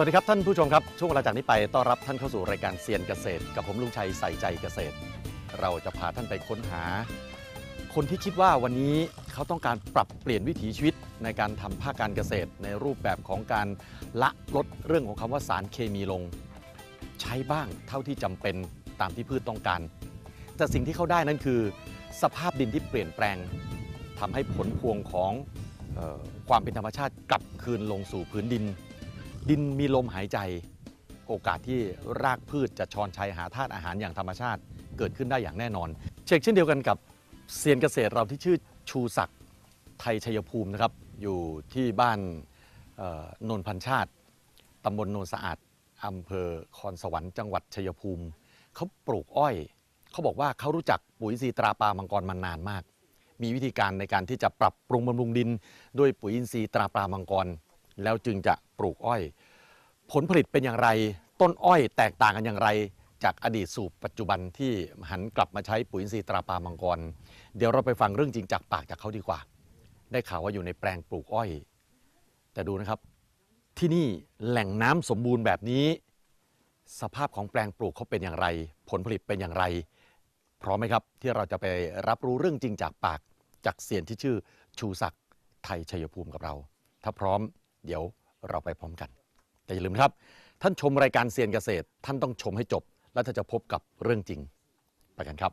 สวัสดีครับท่านผู้ชมครับ ช่วงเวลาจากนี้ไปต้อนรับท่านเข้าสู่รายการเซียนเกษตร กับผมลุงชัยใส่ใจเกษตร เราจะพาท่านไปค้นหา คนที่คิดว่าวันนี้เขาต้องการปรับเปลี่ยนวิถีชีวิตในการทำภาคการเกษตร ในรูปแบบของการละลดเรื่องของคำว่าสารเคมีลง ใช้บ้างเท่าที่จำเป็นตามที่พืชต้องการ แต่สิ่งที่เขาได้นั้นคือ สภาพดินที่เปลี่ยนแปลงทำให้ผลพวงของเออความเป็นธรรมชาติกลับคืนลงสู่พื้นดิน ดินมีลมหายใจ โอกาสที่รากพืชจะชอนชัยหาธาตุอาหารอย่างธรรมชาติเกิดขึ้นได้อย่างแน่นอน เช็คเช่นเดียวกันกับเซียนเกษตรเราที่ชื่อชูศักดิ์ไทยชัยภูมินะครับ อยู่ที่บ้านนนพันชาติตำบลโนนสะอาดอำเภอคอนสวรรค์จังหวัดชัยภูมิ เขาปลูกอ้อย เขาบอกว่าเขารู้จักปุ๋ยอินทรีตราปลามังกรมานานมาก มีวิธีการในการที่จะปรับปรุงบำรุงดิน ด้วยปุ๋ยอินทรีย์ตราปลามังกร แล้วจึงจะปลูกอ้อย ผลผลิตเป็นอย่างไร ต้นอ้อยแตกต่างกันอย่างไร จากอดีตสู่ปัจจุบันที่หันกลับมาใช้ปุ๋ยอินทรีย์ตราปลามังกร เดี๋ยวเราไปฟังเรื่องจริงจากปากจากเขาดีกว่า ได้ข่าวว่าอยู่ในแปลงปลูกอ้อย แต่ดูนะครับ ที่นี่แหล่งน้ำสมบูรณ์แบบนี้ สภาพของแปลงปลูกเขาเป็นอย่างไร ผลผลิตเป็นอย่างไร พร้อมไหมครับ ที่เราจะไปรับรู้เรื่องจริงจากปากจากเสียนที่ชื่อชูศักดิ์ไทยชัยภูมิกับเรา ถ้าพร้อม เดี๋ยวเราไปพร้อมกัน แต่อย่าลืมนะครับ ท่านชมรายการเซียนเกษตร ท่านต้องชมให้จบ แล้วท่านจะพบกับเรื่องจริง ไปกันครับ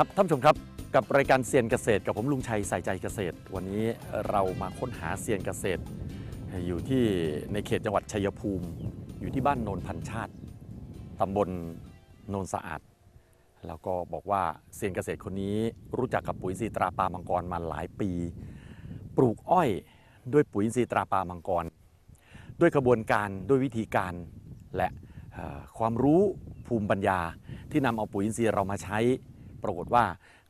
ครับท่านผู้ชมครับกับรายการเซียนเกษตร กับผมลุงชัยใส่ใจเกษตร วันนี้เรามาค้นหาเซียนเกษตร อยู่ที่ในเขตจังหวัดชัยภูมิ อยู่ที่บ้านโนนพันชาติตำบลโนนสะอาด แล้วก็บอกว่าเซียนเกษตรคนนี้รู้จักกับปุ๋ยอินทรีตราปามังกรมาหลายปี ปลูกอ้อยด้วยปุ๋ยอินทรีตราปามังกร ด้วยกระบวนการด้วยวิธีการและความรู้ภูมิปัญญาที่นำเอาปุ๋ยอินทรีย์เรามาใช้ ปรากฏว่า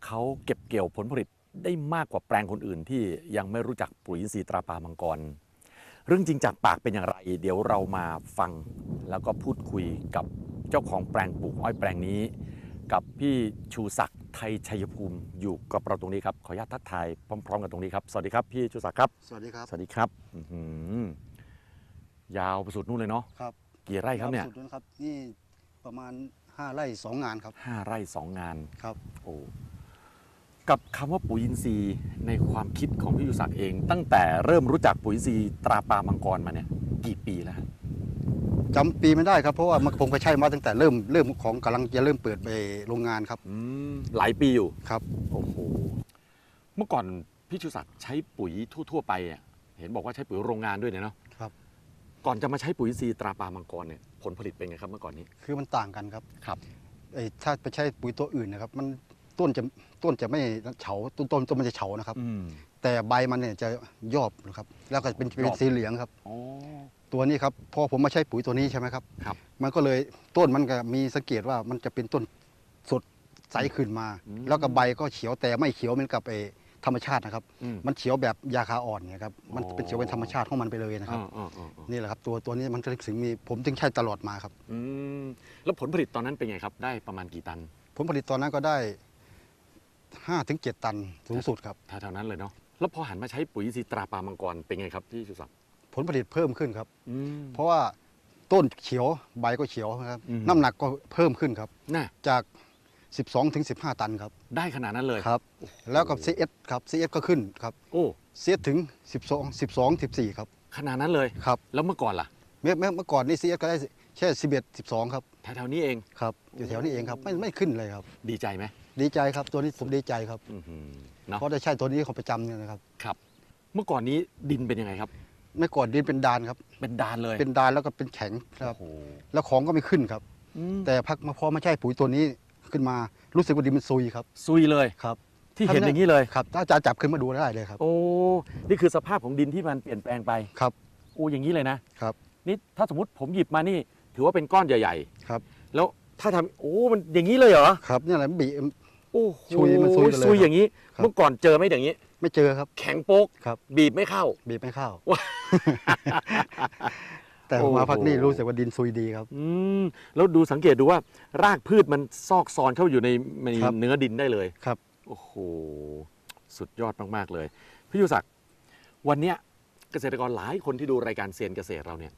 เขาเก็บเกี่ยวผลผลิตได้มากกว่าแปลงคนอื่น ที่ยังไม่รู้จักปุ๋ยอินทรีย์ตราปามังกร เรื่องจริงจากปากเป็นอย่างไร เดี๋ยวเรามาฟังแล้วก็พูดคุยกับเจ้าของแปลงปลูกอ้อยแปลงนี้ กับพี่ชูศักดิ์ไทยชัยภูมิอยู่กับเราตรงนี้ครับขออนุญาตทักทายพร้อมๆ กันตรงนี้ครับสวัสดีครับพี่ชูศักดิ์ครับ สวัสดีครับ สวัสดีครับอื้อหือยาวไปสุดนู่นเลยเนาะครับ กี่ไร่ครับเนี่ย สุดนะครับ นี่ประมาณ 5ไร่2งานครับห้าไร่สองงานครับโอ้กับคำว่าปุ๋ยอินทรีย์ในความคิดของพี่ยุศักดิ์เอง ตั้งแต่เริ่มรู้จักปุ๋ยอินทรีย์ตราปลามังกรมาเนี่ยกี่ปีแล้วฮะจำปีไม่ได้ครับเพราะว่ามันผมก็ใช้มาตั้งแต่เริ่มเริ่มของกำลังจะเริ่มเปิดไปโรงงานครับอืมหลายปีอยู่ครับโอ้โหเมื่อก่อนพี่ชูศักดิ์ใช้ปุ๋ยทั่ว ๆ ไปอะเห็นบอกว่าใช้ปุ๋ยโรงงานด้วยเนี่ยเนาะครับ ก่อนจะมาใช้ปุ๋ยอินทรีย์ตราปลามังกรเนี่ยผลผลิตเป็นไงครับเมื่อก่อนนี้ คือมันต่างกันครับครับไอ้ถ้าไปใช้ปุ๋ยตัวอื่นนะครับ มันต้นจะต้นจะไม่เฉาต้นต้นต้นมันจะเฉานะครับ อืม แต่ใบมันเนี่ยจะยอบนะครับ แล้วก็เป็นเป็ยนอบสีเหลืองครับ อ๋อ ตัวนี้ครับพอผมมาใช้ปุ๋ยตัวนี้ใช่ไหมครับ ครับ มันก็เลยต้นมันก็มีสังเกตว่ามันจะเป็นต้นสดใสขึ้นมาอืมแล้วก็ใบก็เขียวแต่ไม่เขียวเหมือนกับไอ้ ธรรมชาตินะครับ อืม มันเขียวแบบยาคาอ่อนเนี่ยครับ มันอ๋อเป็นเขียวเป็นธรรมชาติของมันไปเลยนะครับ อ่าอ่าอ่าอ่านี่แหละครับตัวตัวนี้มันถึงมีผมถึงใช้ตลอดมาครับอืมแล้วผลผลิตตอนนั้นเป็นไงครับ ได้ประมาณกี่ตันผลผลิตตอนนั้นก็ได้5ถึง7ตันสูงสุดครับแถวๆนั้นเลยเนาะแล้วพอหันมาใช้ปุ๋ยอินทรีย์ตราปลามังกรเป็นไงครับพี่ชูศักดิ์ผลผลิตเพิ่มขึ้นครับ อืม เพราะว่าต้นเขียวใบก็เขียวนะครับ อืม น้ำหนักก็เพิ่มขึ้นครับ น่ะจาก 12ถึง15 ตันครับได้ขนาดนั้นเลยครับ แล้วกับ CS ครับ CS ก็ขึ้นครับ โอ้ CS ถึง 12 12 14 ครับ ขนาดนั้นเลยครับ แล้วเมื่อก่อนล่ะ เมื่อเมื่อเมื่อก่อนนี่ CS ก็ได้แค่11 12 ครับแถวๆนี้เองครับอยู่แถวนี้เองครับไม่ไม่ขึ้นเลยครับ ดีใจไหมดีใจครับตัวนี้ผมดีใจครับอื้อหือเนาะเพราะได้ใช้ตัวนี้ของประจำเนี่ยนะครับครับ เมื่อก่อนนี้ดินเป็นยังไงครับ เมื่อก่อนดินเป็นดานครับ เป็นดานเลยเป็นดานแล้วก็เป็นแข็งครับ โอ้โหแล้วของก็ไม่ขึ้นครับ อืมแต่พักมาพอมาใช้ปุ๋ยตัวนี้ ขึ้นมารู้สึกว่าดินมันซุยครับซุยเลยครับ ที่เห็นอย่างนี้เลยครับถ้าอาจารย์จับขึ้นมาดูได้เลยครับ โอ้นี่คือสภาพของดินที่มันเปลี่ยนแปลงไปครับโอ้อย่างนี้เลยนะครับนี่ถ้าสมมติผมหยิบมานี่ ถือว่าเป็นก้อนใหญ่ครับๆแล้วถ้าทำโอ้มันอย่างนี้เลยเหรอครับเนี่ยแหละบีโอ้โหซุยมันซุยไปเลยซุยอย่างนี้ครับเมื่อก่อนเจอไหมอย่างนี้ ไม่เจอครับ แข็งโป๊กครับ บีบไม่เข้า บีบไม่เข้าว้า แต่โอ้โหมาพักนี่รู้สึกว่าดินซุยดีครับ อืมแล้วดูสังเกตดูว่ารากพืชมันซอกซอนเข้าอยู่ในในครับ เนื้อดินได้เลย ครับ โอ้โห สุดยอดมาก ๆ เลย พี่ยุศักดิ์วันเนี้ยเกษตรกรหลายคนที่ดูรายการเซียนเกษตรเราเนี่ย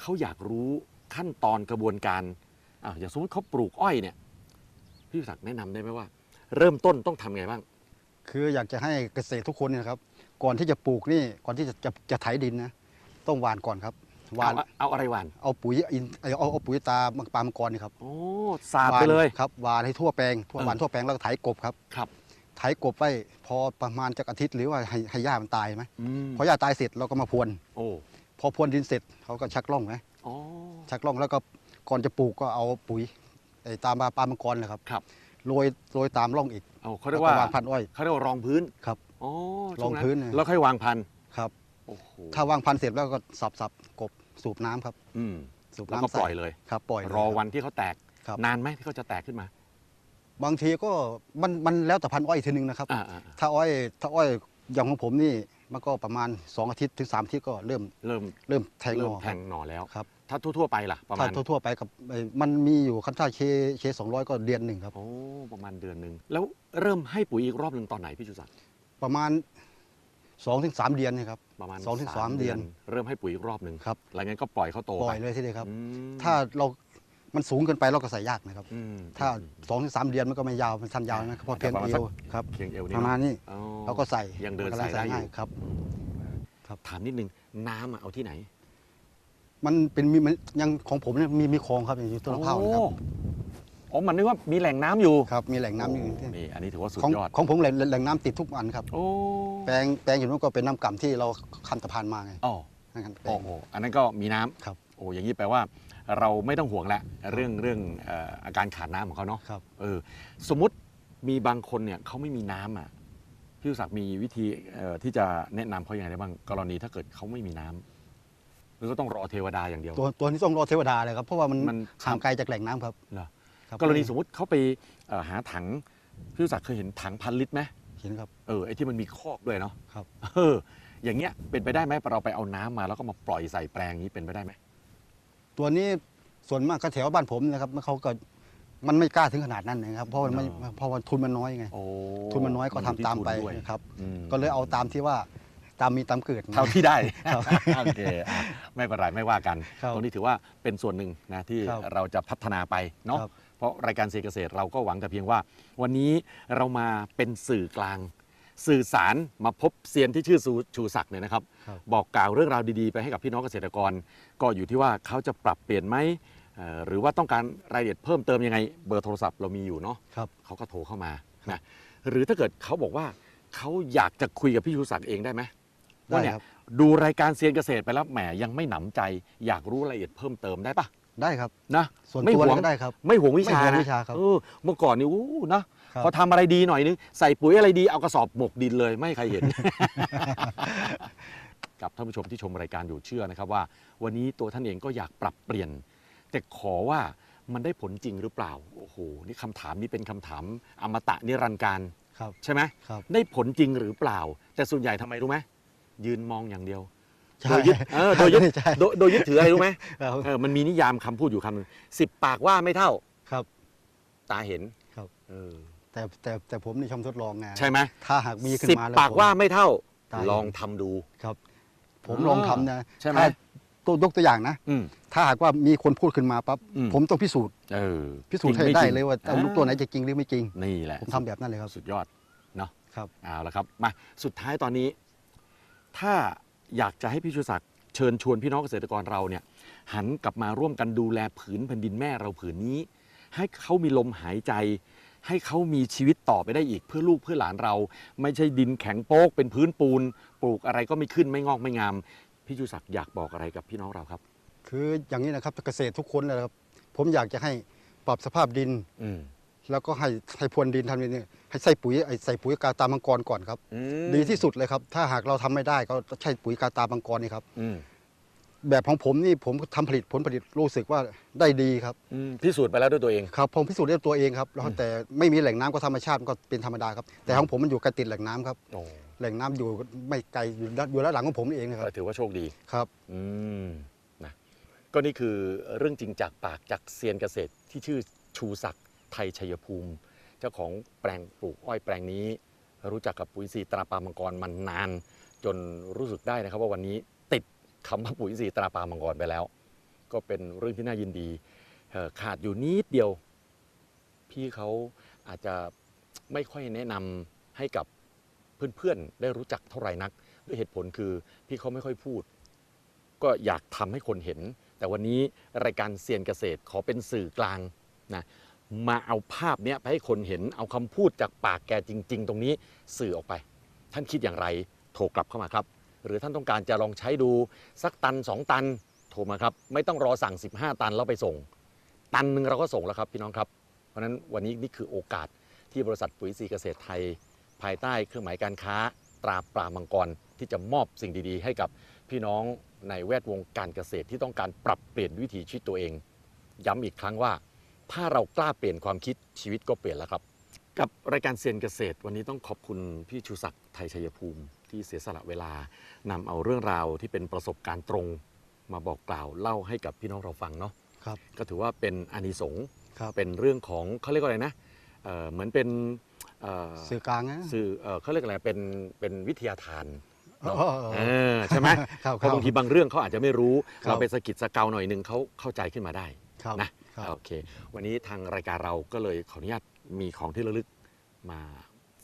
เขาอยากรู้ขั้นตอนกระบวนการอะอย่างสมมติเขาปลูกอ้อยเนี่ย พี่ยุศักดิ์แนะนำได้ไหมว่า เริ่มต้นต้องทำไงบ้าง คืออยากจะให้เกษตรทุกคนเนี่ยนะครับ ก่อนที่จะปลูกนี่ก่อนที่จะจะจะไถดินนะต้องหว่านก่อนครับ หว่าน เอาเอาอะไรหวานเอาปุ๋ยอินเอาเอาเอาปุ๋ยตาปลามังกรนี่ครับโอ้สาดไปเลยหว่านครับหวานให้ทั่วแปลงทั่วเออหวานทั่วแปลงแล้วก็ไถกบครับครับ ไถกบไว้พอประมาณจากอาทิตย์หรือว่าให้ให้หญ้ามันตายไหมอืมพอหญ้าตายเสร็จเราก็มาพรวน โอ้พอพรวนดินเสร็จเขาก็ชักล่องไหมอ๋อชักล่องแล้วก็ก่อนจะปลูกก็เอาปุ๋ยไอ้ตามปลาปลามังกรนะครับครับโรยโรยตามร่องอีกเอาเขาเรียกว่าแล้ก็งพันธุ์อ้อย เขาเรียกว่ารองพื้นครับอ๋อรองช่วพื้นเนี่ยแล้วค่อยวางพันธุ์ครับโอ้โห ถ้าวางพันธุ์เสร็จแล้วก็สับสับกบสูบน้ำครับ อืมสูบแล้วน้ำก็ใส่ปล่อยเลยครับ ปล่อยรอเลยคบวันที่เขาแตกครับนานไหมที่เขาจะแตกขึ้นมา บางทีก็มันมันแล้วแต่พันธุ์อ้อยทีนึงนะครับอ่าอ่าอ่าถ้าอ้อยถ้าอ้อยอย่างของผมนี่มันก็ประมาณ 2 อาทิตย์ถึง 3 อาทิตย์ก็เริ่มเริ่มเริ่มแทงหเริ่นมอแทงหน่อแล้วครับถ้าทั่วๆไปล่ะประมาถ้าณทั่วๆไปกับไอ้มันมีอยู่คันท่าเคเคสองร้อยก็เดือนหนึ่งครับโอ้ประมาณเดือนหนึ่งแล้วเริ่มให้ปุ๋ยอีกรอบหนึ่งตอนไหนพี่จุศักดิ์ประมาณ 2อถึงสเดือนนะครับประมาณสองถึงสามเดือน เริ่มให้ปุ๋ยอีกรอบหนึ่งครับหลังจากนั้นก็ปล่อยเขาโตปล่ไปอยเลยทีเดียวครับอืมถ้าเรา มันสูงเกินไปเราก็ใส่ยากนะครับอืมถ้า2อถึงสเดือนมันก็ไม่ยาว มันสั้นยาวนะครับเพราะเพียงประมาณเอสักวครับเพียงเอวปนี่ระมาณเนอะนี้อ๋อเราก็ใส่ยังเดินมัก็ใส่ได้อยู่ง่ายครับถามนิดนึงน้ำอะเอาที่ไหน มันเป็นมีมันยังของผมเนี่ยมีมีคลองครับอยู่ต้นมะพร้าวนะครับโอ้อ๋อ มันนึกว่ามีแหล่งน้ำอยู่ ครับ มีแหล่งน้ำอยู่โนี่อันนี้ถือว่าสุดของยอด ของผมแหล่งแหล่งน้ำติดทุกวันครับ โอ้ แปลงแปลงอยู่นู้นก็เป็นน้ำก่ำที่เราคันตะพานมาไงอ๋อนั่นกันแปลโอ้ง โหอันนั้นก็มีน้ำครับ โอ้อย่างนี้แปลว่า เราไม่ต้องห่วงละเรื่องเรื่องเอ่ออาการขาดน้ำของเขาเนาะครับเออสมมุติมีบางคนเนี่ยเขาไม่มีน้ำอะพี่ศักดิ์มีวิธีเอ่อที่จะแนะนำเขาอย่างไรได้บ้างกรณีถ้าเกิดเขาไม่มีน้ำหรือก็ต้องรอเทวดาอย่างเดียว ตัวตัวนี้ต้องรอเทวดาเลยครับ เพราะว่ามันมัน ห่างไกลจากแหล่งน้ำครับเหรอ ครับ กรณีสมมติเขาไปเอ่อหาถังพี่ศักดิ์เคยเห็นถังพันลิตรไหม เห็นครับเออไอ้ที่มันมีคอกด้วยเนาะครับ เออ อย่างเงี้ยเป็นไปได้ไหมเราไปเอาน้ำมาแล้วก็มาปล่อยใส่แปลงนี้เป็นไปได้ไหมตัวนี้ส่วนมากก็แถวบ้านผมนะครับเขาก็มันไม่กล้าถึงขนาดนั้นนะครับเพราะมันไม่เพราะว่าทุนมันน้อยไง โอ้ทุนมันน้อยก็ทำตามไปนอยู่ที่ทุนด้วยนะครับ อืม ก็เลยเอาตามที่ว่าตามมีตามเกิดเท่าที่ได้ ครับโอเคอะไม่เป็นไรไม่ว่ากัน ครับตรงนี้ถือว่าเป็นส่วนหนึ่งนะที่ครับเราจะพัฒนาไปเนาะครับ เพราะรายการเซเกษตรเราก็หวังแต่เพียงว่า วันนี้เรามาเป็นสื่อกลาง สื่อสารมาพบเซียนที่ชื่อซูชูศักดิ์เนี่ยนะครับครับ บอกกล่าวเรื่องราวดีๆ ไปให้กับพี่น้องเกษตรกร ก็อยู่ที่ว่าเขาจะปรับเปลี่ยนไหมเอ่อหรือว่าต้องการรายละเอียดเพิ่มเติมยังไง เบอร์โทรศัพท์เรามีอยู่เนาะครับเขาก็โทรเข้ามานะหรือถ้าเกิดเขาบอกว่าเขาอยากจะคุยกับพี่ชูศักดิ์เองได้ไหมได้ว่าเนี่ยครับดูรายการเซียนเกษตรไปแล้วแหมยังไม่หนำใจ อยากรู้รายละเอียดเพิ่มเติมได้ปะ ได้ครับ นะส่วนไม่ตัวหวงก็ได้ครับไม่หวงวิชาไม่หวงนะวิชาครับเออเมื่อก่อนนี่อู้นะครับ พอทำอะไรดีหน่อยนึงใส่ปุ๋ยอะไรดีเอากระสอบหมกดินเลยไม่ให้ใครเห็น กับท่านผู้ชมที่ชมรายการอยู่เชื่อนะครับว่า วันนี้ตัวท่านเองก็อยากปรับเปลี่ยน แต่ขอว่ามันได้ผลจริงหรือเปล่าโอ้โหนี่คำถามนี้เป็นคำถามอมตะนิรันดร์การครับ ใช่ไหมครับ ได้ผลจริงหรือเปล่า แต่ส่วนใหญ่ทำไมรู้ไหมยืนมองอย่างเดียว ใช่โดยยึดเออโดยยึดใช่โดยโดยยึดถืออะไรรู้ไหมครับเออมันมีนิยามคำพูดอยู่คำหนึ่งสิบปากว่าไม่เท่าครับ ตาเห็นครับ เออแต่แต่แต่ผมนี่ชมทดลองไงใช่ไหมถ้าหากมีขึ้นสิบมาแล้วปากผม ว่าไม่เท่าได้ลองทำดู ครับ ผมอ๋อลองทำนะใช่ไหม ถ้าตัวยกตัวอย่างนะ อืม ถ้าหากว่ามีคนพูดขึ้นมาปั๊บอืม ผมต้องพิสูจน์เออพิสูจน์ให้จริงม่ได้จริงเลยว่าเอาลูกตัวไหนจะจริงหรือไม่จริง นี่แหละผมทำแบบนั้นเลยครับสุดยอดเนาะครับ เอาละครับมาสุดท้ายตอนนี้ ถ้า อยากจะให้พี่ชูศักดิ์เชิญชวนพี่น้องเกษตรกรเราเนี่ยหันกลับมาร่วมกันดูแลผืนแผ่นดินแม่เราผืนนี้ ให้เขามีลมหายใจ ให้เขามีชีวิตต่อไปได้อีกเพื่อลูกเพื่อหลานเรา ไม่ใช่ดินแข็งโป๊กเป็นพื้นปูน ปลูกอะไรก็ไม่ขึ้นไม่งอกไม่งาม พี่ชูศักดิ์อยากบอกอะไรกับพี่น้องเราครับ คืออย่างนี้นะครับเกษตรทุกคนเลยครับ ผมอยากจะให้ปรับสภาพดินอืม แล้วก็ให้ให้พรวนดินทำนี่ให้ใส่ปุ๋ยไอ้ใส่ปุ๋ยกาตามังกรก่อนครับ อืมดีที่สุดเลยครับ ถ้าหากเราทำไม่ได้ก็ใช้ปุ๋ยกาตามังกรนี่ครับ อืมแบบของผมนี่ผมทำผลิตผลผลิตรู้สึกว่าได้ดีครับ อืมพิสูจน์ไปแล้วด้วยตัวเอง ครับผมพิสูจน์ด้วยตัวเองครับแล้วอืมแต่ไม่มีแหล่งน้ำก็ธรรมชาติมันก็เป็นธรรมดาครับ แต่ของผมมันอยู่ใกล้ติดแหล่งน้ำครับ โอ้แหล่งน้ำอยู่ไม่ไกลอยู่ด้านอยู่ด้านหลังของผมนี่เองนะครับก็ถือว่าโชคดี ครับ อืมนะก็นี่คือเรื่องจริงจากปากจากเซียนเกษตรที่ชื่อชูศักดิ์ ไทยชัยภูมิ เจ้าของแปลงปลูกอ้อยแปลงนี้ รู้จักกับปุ๋ยซีตราปามังกรมานาน จนรู้สึกได้นะครับว่าวันนี้ติดคำว่าปุ๋ยซีตราปามังกรไปแล้ว ก็เป็นเรื่องที่น่ายินดีขาดอยู่นิดเดียว พี่เขาอาจจะไม่ค่อยแนะนำให้กับเพื่อนๆ ได้รู้จักเท่าไหร่นัก ด้วยเหตุผลคือพี่เขาไม่ค่อยพูด ก็อยากทำให้คนเห็น แต่วันนี้รายการเซียนเกษตรขอเป็นสื่อกลางนะ มาเอาภาพเนี้ยไปให้คนเห็นเอาคำพูดจากปากแกจริง ๆ ตรงนี้สื่อออกไป ท่านคิดอย่างไรโทรกลับเข้ามาครับ หรือท่านต้องการจะลองใช้ดูสักตัน 2 ตันโทรมาครับ ไม่ต้องรอสั่ง 15 ตันแล้วไปส่ง ตันหนึ่งเราก็ส่งแล้วครับพี่น้องครับ เพราะฉะนั้นวันนี้นี่คือโอกาสที่บริษัทปุ๋ยซีเกษตรไทย ภายใต้เครื่องหมายการค้าตราปลามังกรที่จะมอบสิ่งดีๆ ให้กับพี่น้องในแวดวงการเกษตรที่ต้องการปรับเปลี่ยนวิถีชีวิตตัวเอง ย้ำอีกครั้งว่า ถ้าเรากล้าเปลี่ยนความคิดชีวิตก็เปลี่ยนแล้วครับ กับรายการเซียนเกษตร วันนี้ต้องขอบคุณพี่ชูศักดิ์ไทยชัยภูมิ ที่เสียสละเวลานำเอาเรื่องราวที่เป็นประสบการณ์ตรง มาบอกกล่าวเล่าให้กับพี่น้องเราฟังเนาะครับ ก็ถือว่าเป็นอานิสงส์ครับเป็นเรื่องของเขาเรียกว่าอะไรนะเอ่อเหมือนเป็นเอ่อสื่อกลางนะสื่อเอ่อเขาเรียกอะไรเป็นเป็นวิทยาทาน เนอะอ๋อเออใช่ไหมครับเพราะบางทีบางเรื่องเขาอาจจะไม่รู้ ครับ เราไปสะกิดสะเกาหน่อยหนึ่งเขาเข้าใจขึ้นมาได้ ครับนะครับ โอเค วันนี้ทางรายการเราก็เลยขออนุญาตมีของที่ระลึกมา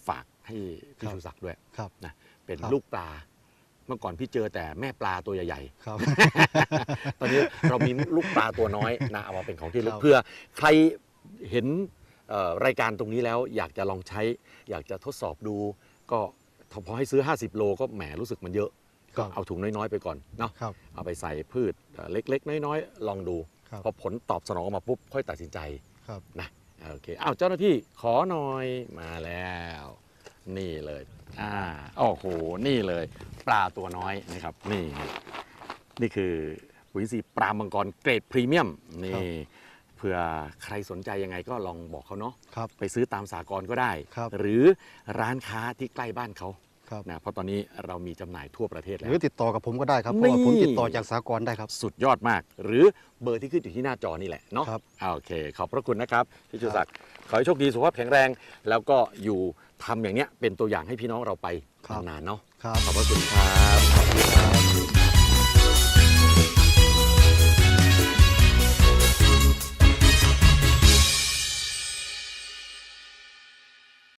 ฝากให้พี่ครับชูศักดิ์ด้วยครับนะเป็นครับลูกปลา เมื่อก่อนพี่เจอแต่แม่ปลาตัวใหญ่ครับๆตอนนี้เรามีลูกปลาตัวน้อยนะเอามาเป็นของที่ระลึกครับเพื่อใครเห็นเอ่อรายการตรงนี้แล้วอยากจะลองใช้ อยากจะทดสอบดู ก็พอให้ซื้อ 50 โลก็แหมรู้สึกมันเยอะคก็รับเอาถุงน้อยๆไปก่อนเนาะครับเอาไปใส่พืชเอ่อเล็ก ๆ น้อยๆ ลองดู ครับ พอผลตอบสนองออกมาปุ๊บค่อยตัดสินใจครับ นะโอเคอ้าวเจ้าหน้าที่ขอหน่อยมาแล้ว นี่เลยอ่าโอ้โหนี่เลย ปลาตัวน้อยนะครับนี่นี่คือปุ๋ยอินทรีย์ปลามังกรเกรดพรีเมียมนี่เผื่อใครสนใจยังไงก็ลองบอกเขาเนาะ ครับ ไปซื้อตามสากลก็ได้ ครับ หรือร้านค้าที่ใกล้บ้านเขา ครับ นะเพราะตอนนี้เรามีจำหน่ายทั่วประเทศหแล้ว รือติดต่อกับผมก็ได้ครับ เพราะว่าผมนี่ ติดต่อจากสากลได้ครับ สุดยอดมาก หรือเบอร์ที่ขึ้นอยู่ที่หน้าจอนี่แหละเนาะครับอ่าโอเค ขอบพระคุณนะครับพี่ชูศักดิ์ขอให้โชคดีสุขภาพแข็งแรง แล้วก็อยู่ทำอย่างเนี้ยเป็นตัวอย่างให้พี่น้องเราไปครับ นานๆเนาะครับ ขอบพระคุณครับ